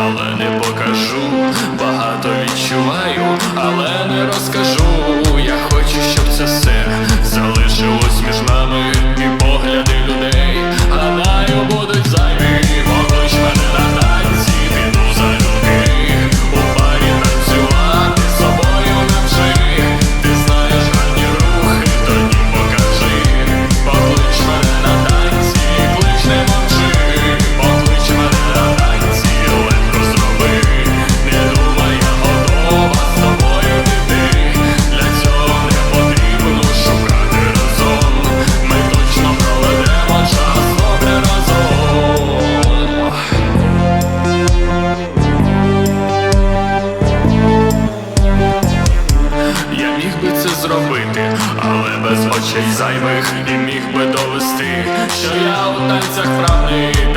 але не покажу. Багато відчуваю, але не розкажу. вийти, але без очей зайвих і міг би довести, що я у танцях правий.